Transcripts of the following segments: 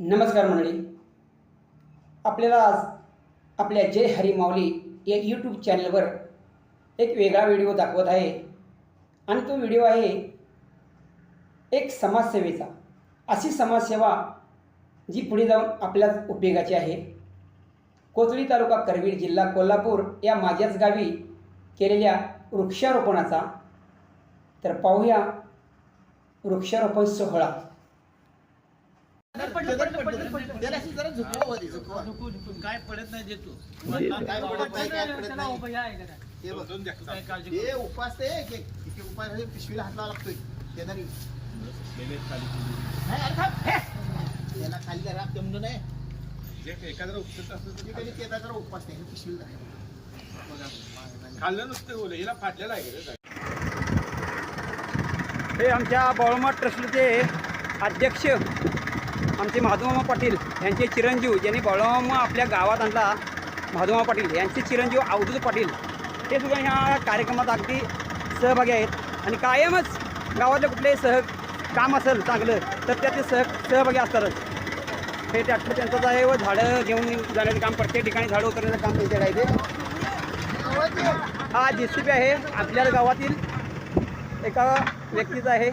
नमस्कार मंडळी. आपल्याला आज आपल्या जय हरी माऊली या यूट्यूब चॅनलवर एक वेगळा व्हिडिओ दाखवत आहे. आणि तो व्हिडिओ आहे एक समाजसेवेचा. अशी समाजसेवा जी पुढे जाऊन आपल्याच उपयोगाची आहे. कोथळी तालुका करवीर जिल्हा कोल्हापूर या माझ्याच गावी केलेल्या वृक्षारोपणाचा. तर पाहूया वृक्षारोपण सोहळा त्याला अशी जरा झुकवा वर, झुकवा. काय पडत नाही देतो. काय पडत नाही, काय पडत नाही. हे. काय काळजी हे उपास ते एक- एक- एक उपास हे पिशवीला हात लावा लागतोय. शेजारी नाही, अरे थांब. हे. त्याला खाली जरा जमलं नाही. एखादा उपसत असलं तुम्ही तर कधी त्याचा जरा उपास नाही हे पिशवीला. खाल्लं नुसतं बोल हिला फाटलेला आहे का रे? हे आमच्या बाळूमा ट्रस्टचे अध्यक्ष आमचे माधुमामा पाटील यांचे चिरंजीव ज्यांनी बाळूमामा आपल्या गावात आणला. महादेवमामा पाटील यांचे चिरंजीव अवधूत पाटील. ते सुद्धा ह्या कार्यक्रमात अगदी सहभागी आहेत. आणि कायमच गावातलं कुठलंही सह काम असेल चांगलं तर त्यात ते सह सहभागी असतातच. हे ट्रॅक्टर त्यांचंच आहे व झाडं घेऊन जाण्याचं काम प्रत्येक ठिकाणी झाडं उतरण्याचं काम त्यांच्याकडे आहे ते. हा जे सी बी आहे आपल्या गावातील एका व्यक्तीचा आहे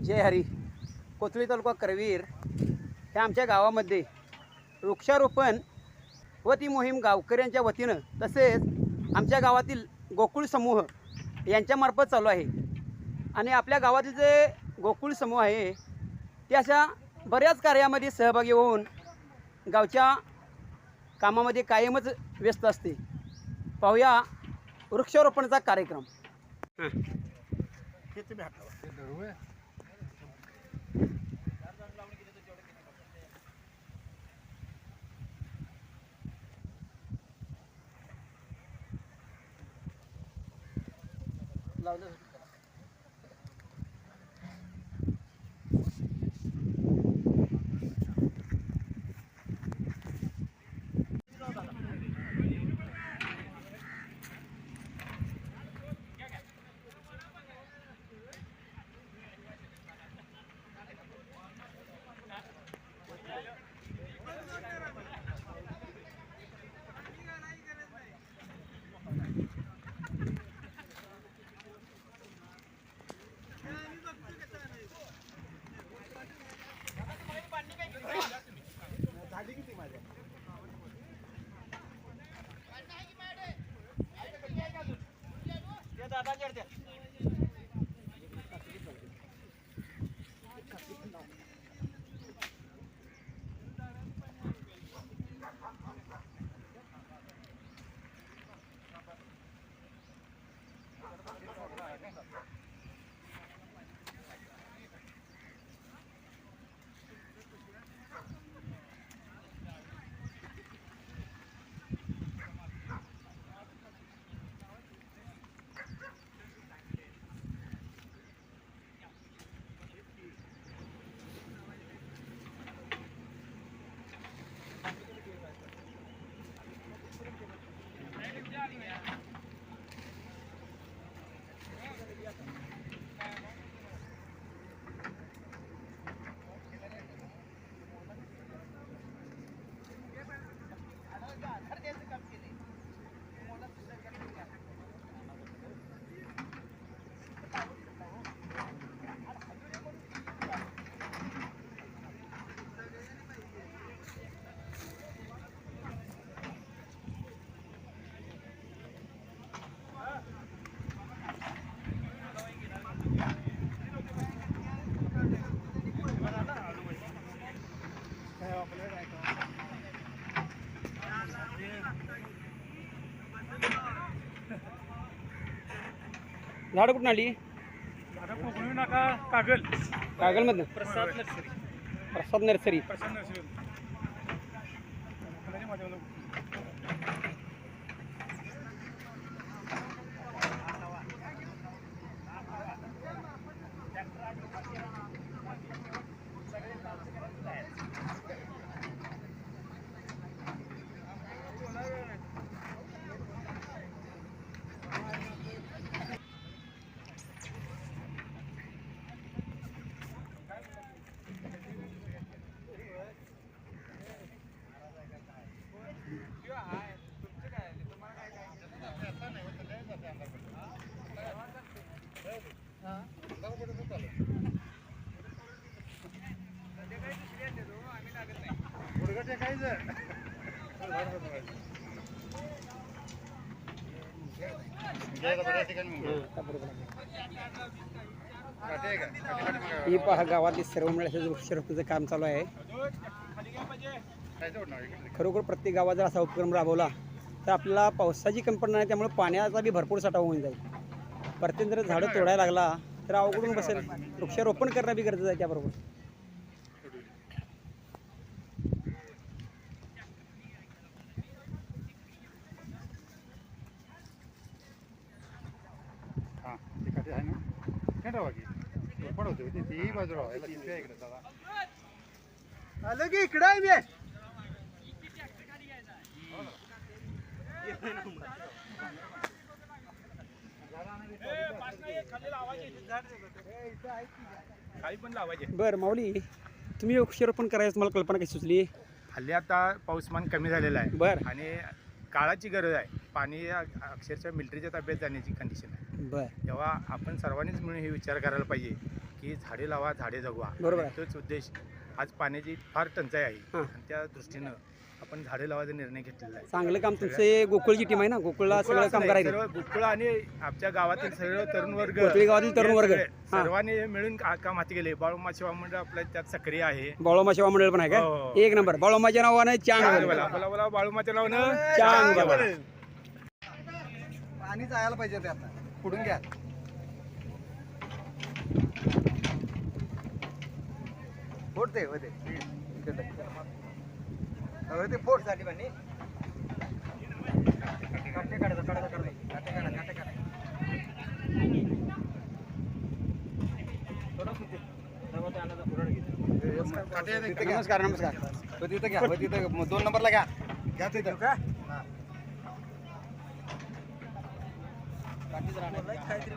जय हरी कोथळी तालुका करवीर ह्या आमच्या गावामध्ये वृक्षारोपण व ती मोहीम गावकऱ्यांच्या वतीनं तसेच आमच्या गावातील गोकुळ समूह यांच्यामार्फत चालू आहे. आणि आपल्या गावातील जे गोकुळ समूह आहे ते अशा बऱ्याच कार्यामध्ये सहभागी होऊन गावच्या कामामध्ये कायमच व्यस्त असते. पाहूया वृक्षारोपणाचा कार्यक्रम. हां हे કાઢ દે झाडं कुठून आली? आता कोकणी नाका Kagal. कागलमधनं? Prasad nursery. Prasad nursery. Prasad nursery. ही पहा गावातील सर्व मिळाल्याचं वृक्षारोपणाचं काम चालू आहे. खरोखर प्रत्येक गावात जर असा उपक्रम राबवला तर आपल्याला पावसाची कमी नाही त्यामुळे पाण्याचा बी भरपूर साठा होऊन जाईल. प्रत्येक जर झाडं तोडायला लागला तर अवघडून बसेल. वृक्षारोपण करणं बी गरजेचं आहे त्याबरोबर हां ती खाते आहे ना काय ठेवा की पडवते होती ती बाजूला व्हायला तिथे इकडे दादा आलं की इकडं आहे मी. बरं माऊली तुम्ही वृक्षारोपण करायचं तुम्हाला कल्पना कशी सुचली? हल्ली आता पाऊसमान कमी झालेला आहे. बरं. आणि काळाची गरज आहे. पाणी अक्षरशः मिलिटरीच्या ताब्यात जाण्याची कंडिशन आहे. बरं. तेव्हा आपण सर्वांनीच मिळून हे विचार करायला पाहिजे. की झाडे लावा झाडे जगवा बरोबर आहे. तोच उद्देश आज पाण्याची फार टंचाई आहे हां. आणि त्या दृष्टीनं आपण झाडे लावायचा निर्णय घेतलेला आहे चांगलं काम तुमचे गोकुळची टीम आहे ना गोकुळला गोकुळ सगळं काम नाही, करायचं सर्व गोकुळ आणि आमच्या गावातील सर्व तरुण वर्ग कोथळी गावातील तरुण हे वर्ग. सगळे हां. सर्वांनी मिळून का- काम हाती गेले बाळूमा सेवा मंडळ आपल्या त्यात सक्रिय आहे बाळोमा सेवा मंडळ पण आहे हो, हो. का एक नंबर बाळोमाच्या नावानं चांग बोला. बोला बोला बाळूमाच्या नावानं चांग. बरं. पाणी जायला पाहिजे ते आता पुढून घ्या फोड ते. होते ते फोड. साठी पाणी नमस्कार नमस्कार. हो, तिथं घ्या हो, तिथं दोन नंबरला घ्या. घ्या तिथं. का? काहीतरी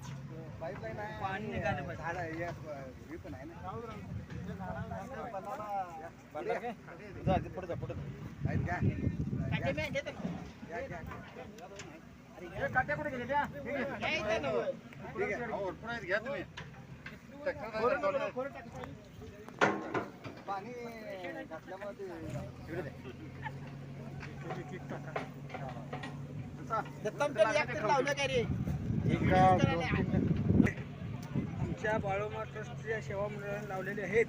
पाईपलाईन आहे पाणी निघालं झाड आहे हे, हे पण आहे ना. काय? पुढं जा, पुढं. काट्या कुठे गेले त्या? ठीक आहे. आहेत घ्या. तुम्ही. पाणी घातल्यामुळे ते इकडे दे. आमच्या बाळोमा ट्रस्टच्या सेवा मंडळाने लावलेले आहेत.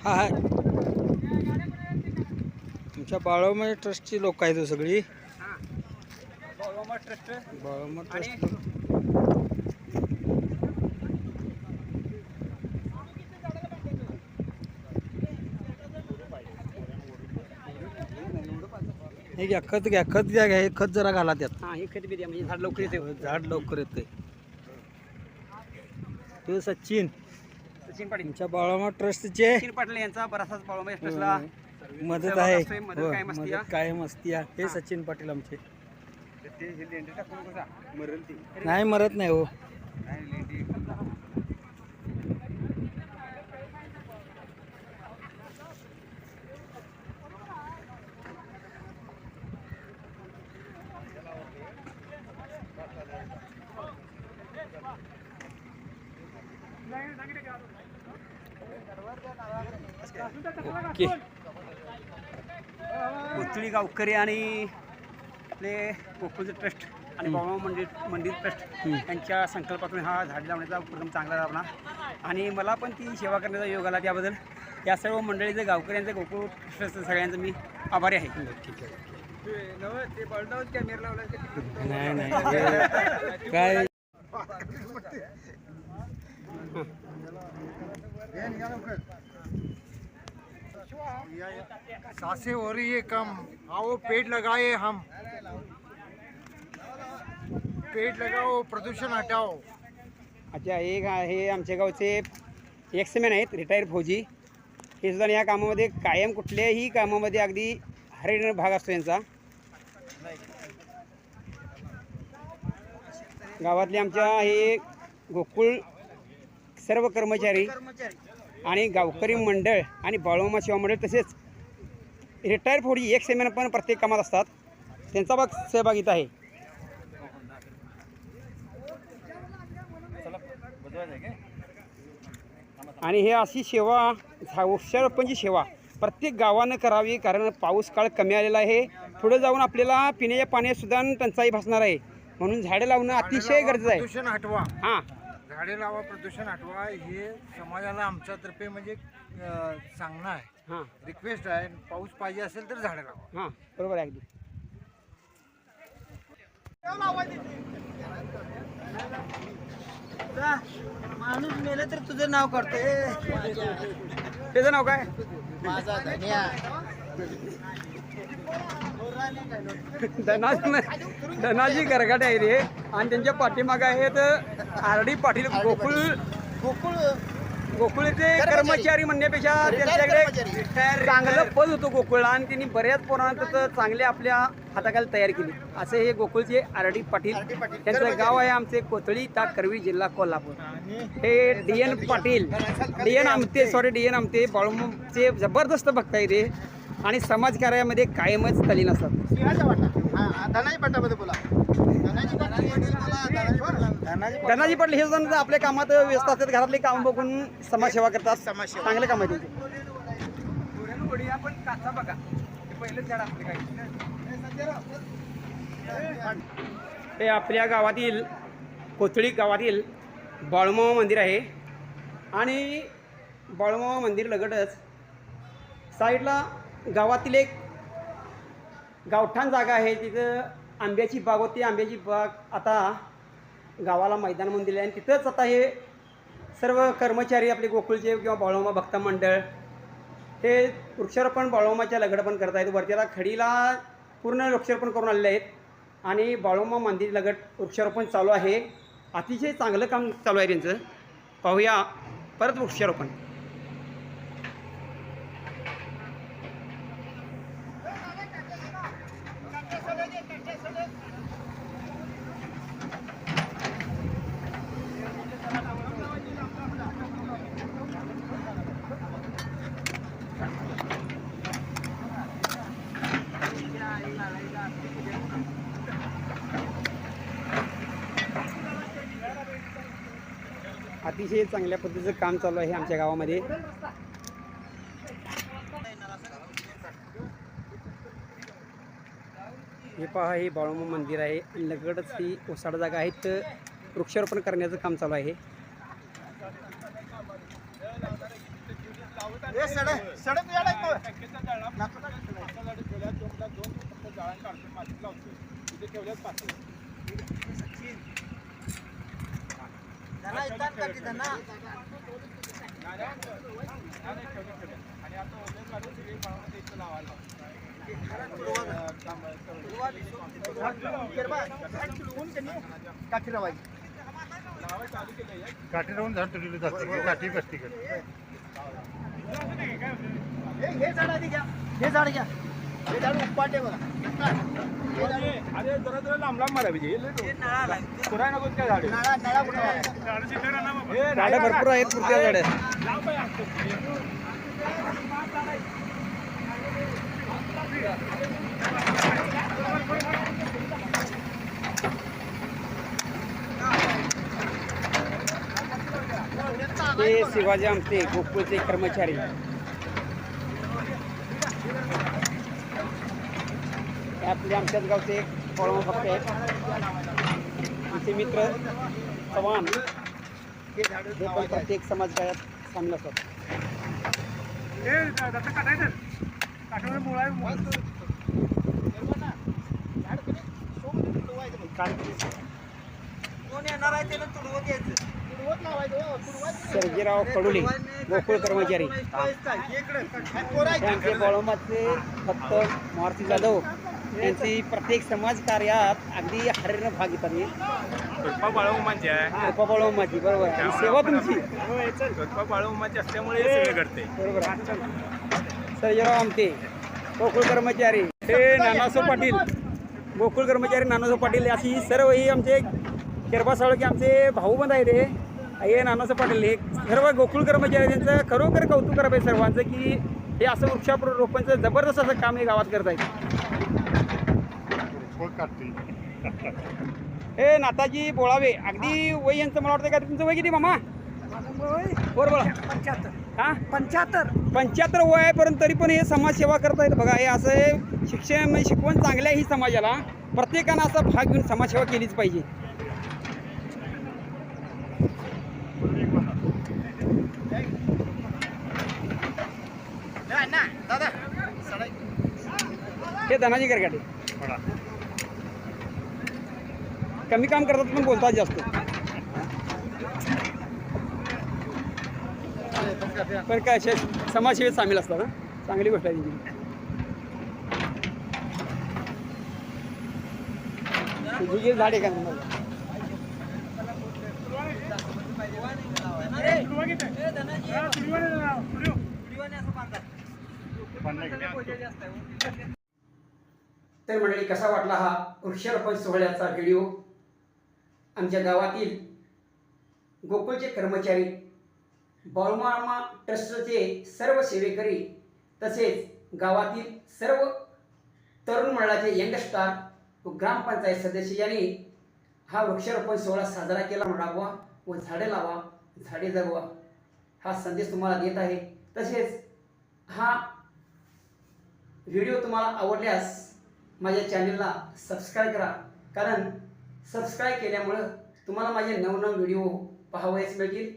हा हा. तुमच्या बाळोमा ट्रस्टची लोक आहेत हो सगळी. बाळोमा ट्रस्ट. बाळोमा ट्रस्ट. हे घ्या खत घ्या खत घ्या घ्या हे खत जरा घाला त्यात. हां हे खत बी द्या म्हणजे झाड लवकर येते झाड लवकर येते हे सचिन. सचिन पाटील. तुमच्या बाळामा ट्रस्टचे. सचिन पाटील यांचा बराचसाच बाळूमाई ट्रस्टला मदत आहे. मदत हो, कायम असते या. मदत कायम असते. हे. सचिन पाटील आमचे. ते हे लेंडी टाकून कसा मरल ती. नाही मरत नाही हो. ओके. कोथळी गावकरी आणि आपले गोकुळचं ट्रस्ट आणि बाबा मंदिर मंदिर ट्रस्ट यांच्या संकल्पातून हा झाड लावण्याचा उपक्रम चांगला लावला आणि मला पण ती सेवा करण्याचा योग आला त्याबद्दल. या सर्व मंडळीचं गावकऱ्यांचं गोकुळ ट्रस्ट सगळ्यांचं मी आभारी आहे. ठीक आहे. नाही नाही. काय? सासे हो रही है कम। आओ पेड़ लगाए हम। पेड़ लगाओ प्रदूषण हटाओ। अच्छा एक आहे आमच्या गावचे एक्समॅन आहेत रिटायर्ड फौजी. हे सुद्धा या कामामध्ये कायम कुठल्याही कामामध्ये अगदी हरिण भाग असतो यांचा. गावातले आमच्या हे गोकुळ सर्व कर्मचारी आणि गावकरी मंडळ आणि बाळूमा सेवा मंडळ तसेच रिटायर्ड फौजी एक सेमेन पण प्रत्येक कामात असतात. त्यांचा भाग सहभाग इथं आहे. आणि हे अशी सेवा वृक्षारोपणची सेवा प्रत्येक गावानं करावी कारण पाऊस काळ कमी आलेला आहे. पुढे जाऊन आपल्याला पिण्याच्या पाण्यात सुद्धा टंचाई भासणार आहे. म्हणून झाडं लावणं अतिशय गरजेचं आहे. हां. झाडे लावा प्रदूषण हटवा हे समाजाला आमच्यातर्फे म्हणजे अं, सांगणं आहे. हां. रिक्वेस्ट आहे. पाऊस पाहिजे असेल तर झाडे लावा. हां. बरोबर आहे अगदी. माणूस मेले तर तुझं नाव काढते. त्याचं नाव काय? माझा धन्या. धनाजी धनाजी गरगाटे आहे रे आणि त्यांच्या पाठीमागे आहेत आर डी पाटील गोकुळ गोकुळ गोकुळचे कर्मचारी. म्हणण्यापेक्षा त्यांच्याकडे. चांगलं पद होतं गोकुळला आणि त्यांनी बऱ्याच पोरांना चांगले आपल्या हाताखाली तयार केली असे हे गोकुळचे आर डी पाटील. त्यांचं. गाव आहे आमचे कोथळी ता करवी जिल्हा कोल्हापूर हे D N Patil D N Amte sorry D N Amte बाळूमाचे जबरदस्त भक्त आहे ते आणि समाजकार्यामध्ये कायमच तलीन असतात. हा हा, धनाजी पाटामध्ये बोला. धनाजी पाटील बोला धनाजी पाटील. धनाजी पाटील. हे सुद्धा आपल्या कामात व्यस्त असतात घरातले काम बघून समाजसेवा करतात. समाजसेवा. चांगले काम आहे त्यांचे. आपण काचा बघा. पहिलं झाड हे आपल्या गावातील कोथळी गावातील बाळूमामा मंदिर आहे. आणि बाळूमामा मंदिर लगतच. साईडला गावातील एक गावठाण जागा आहे. तिथं आंब्याची बाग होती. आंब्याची बाग आता गावाला मैदान म्हणून दिले आणि तिथंच आता हे सर्व कर्मचारी आपले गोकुळचे किंवा बाळोमा भक्त मंडळ हे वृक्षारोपण बाळोमाच्या लगड पण करत आहेत. वरती खडीला पूर्ण वृक्षारोपण करून आलेले आहेत. आणि बाळोमा मंदिर लगट वृक्षारोपण चालू आहे. अतिशय चांगलं काम चालू आहे त्यांचं. पाहूया. परत वृक्षारोपण. अतिशय चांगल्या पद्धतीचं काम चालू आहे आमच्या गावामध्ये. हे पहा हे बाळूमा मंदिर आहे. आणि लगडच ही ओसाड जागा आहे. तर वृक्षारोपण करण्याचं काम चालू आहे. ए, काठी रवायची काठी राहून झाड तुटलेली जाते काठी कसती हे हे झाड आधी घ्या. हे झाड घ्या. हे झाड उपाटे बघा. झाड अरे जरा जरा लांब लांब मारा पाहिजे पुराय नको काय झाडे? नळा नळा कुठं लावायचा? झाडं भरपूर आहेत पुरत्या झाडं. हे शिवाजी आमचे गोकुळचे कर्मचारी. आपले आमच्याच गावचे एक भक्त आहेत. आमचे मित्र चव्हाण हे पण प्रत्येक समाज कार्यात सामील असतात. सर्जीराव कडुले गोकुळ कर्मचारी. बळोमाचे फक्त मारुती जाधव. यांची प्रत्येक समाज कार्यात अगदी हरिण भाग घेतात हे. आहे. कृपा बळोमाची बरोबर. आणि सेवा तुमची. बाळूमाची असल्यामुळे हे सगळे घडते. बरोबर. सर्जीराव आमटे गोकुळ कर्मचारी. हे नानासो पाटील. गोकुळ कर्मचारी नानासो पाटील अशी सर्व ही आमचे केरबा साळके आमचे भाऊबंद आहेत हे. हे नानासो पाटील हे सर्व गोकुळ कर्मचारी त्यांचं खरोखर कौतुक करावं आहे सर्वांचं की हे असं वृक्षारोपणचं जबरदस्त असं काम हे गावात करत आहेत काढतील हे नाताजी बोळावे अगदी वय यांचं मला वाटतं का तुमचं वय किती मामा? बरोबर बोला. पंच्याहत्तर. हां? पंच्याहत्तर. पंच्याहत्तर वय आहे परंतु तरी पण हे समाजसेवा करतायत बघा हे असं हे शिक्षण म्हणजे शिकवण चांगलं आहे ही समाजाला प्रत्येकानं असा भाग घेऊन समाजसेवा केलीच पाहिजे. हे धनाजी करगाटे कमी काम करतात पण बोलतात जास्त. पण काय समाजसेवेत सामील असतात ना चांगली गोष्ट आहे तुझी झाड आहे का तर मंडळी कसा वाटला हा वृक्षारोपण सोहळ्याचा व्हिडिओ? आमच्या गावातील गोकुळचे कर्मचारी बाळमामा ट्रस्टचे सर्व सेवेकरी तसेच गावातील सर्व तरुण मंडळाचे यंग स्टार व ग्रामपंचायत सदस्य यांनी हा वृक्षारोपण सोहळा साजरा केला. म्हणावा व झाडे लावा झाडे जगवा. हा संदेश तुम्हाला देत आहे. तसेच हा व्हिडिओ तुम्हाला आवडल्यास माझ्या चॅनलला सबस्क्राईब करा. कारण सबस्क्राईब केल्यामुळं तुम्हाला माझे नवनव व्हिडिओ पाहावयास मिळतील.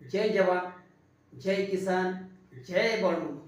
जय जवान जय किसान जय बळू